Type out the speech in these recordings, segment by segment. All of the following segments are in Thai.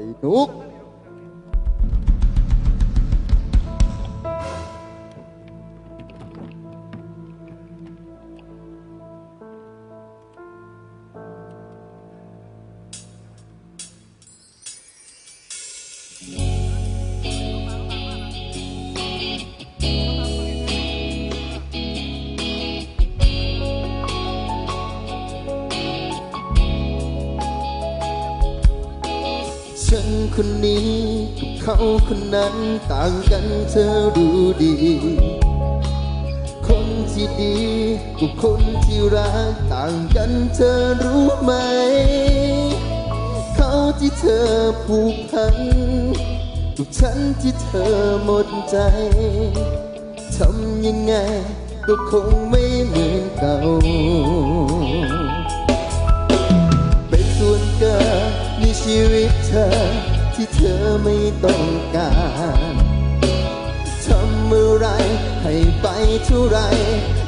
อ้นุ นคนนี้กับเขาคนนั้นต่างกันเธอดูดี คนที่ดีกับคนที่รักต่างกันเธอรู้ไหม เขาที่เธอผูกพันกับฉันที่เธอหมดใจทำยังไงก็คงไม่เหมือนเก่า เธอที่เธอไม่ต้องการทำอะไรให้ไปเท่าไร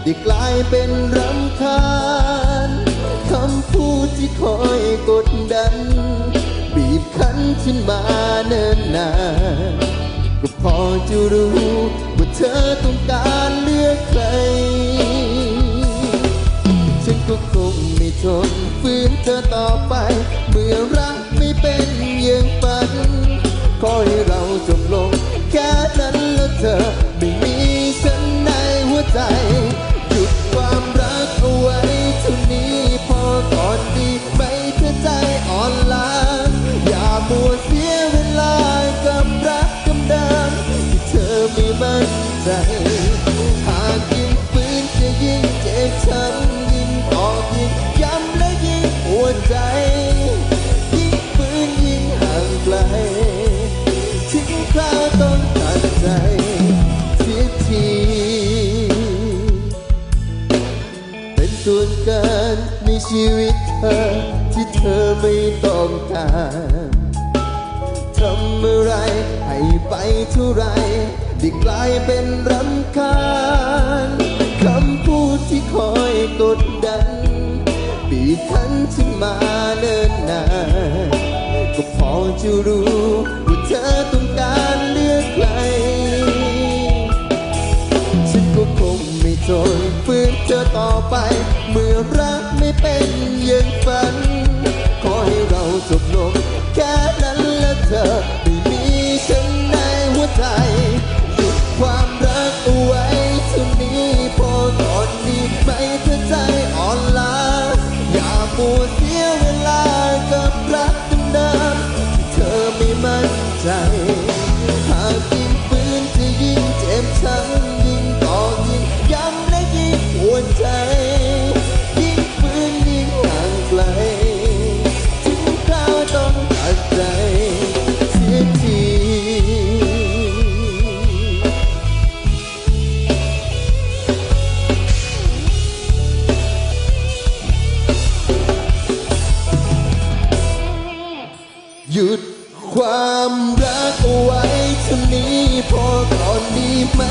ได้กลายเป็นรำคาญคำพูดที่คอยกดดัน บีบคั้นฉันมาเนิ่นนานก็พอจะรู้ว่าเธอต้องการเลือกใคร ฉันก็คงไม่ทนฝืนเธอต่อไป เมื่อรัก เจ็บช้ำยิ่งตอกยิ่งย้ำและยิ่งปวดใจ ยิ่งฝืนยิ่งห่างไกลถึงคราวต้องตัดใจเสียที เป็นส่วนเกินในชีวิตเธอที่เธอไม่ต้องการทำอะไรให้ไปเท่าไรได้กลายเป็นรำคาญคำพูดที่คอ กดดันบีบคั้นฉันมาเนิ่นนานก็พอจะรู้ว่าเธอต้องการเลือกใคร ฉันก็คงไม่ทนฝืนเธอต่อไป เมื่อรักไม่เป็นอย่างฝัน ขอให้เราจบลงแค่ ใจ หากยิ่งฝืนจะยิ่งเจ็บช้ำยิ่งต่อกยิ่งย้ำและยิ่งปวดใจ ยิ่งฝืนยิ่งห่างไกล ถึงคราวต้องตัดใจเสียทีหยุดความ รักเอาไว้เท่านี้พอก่อนดีไหม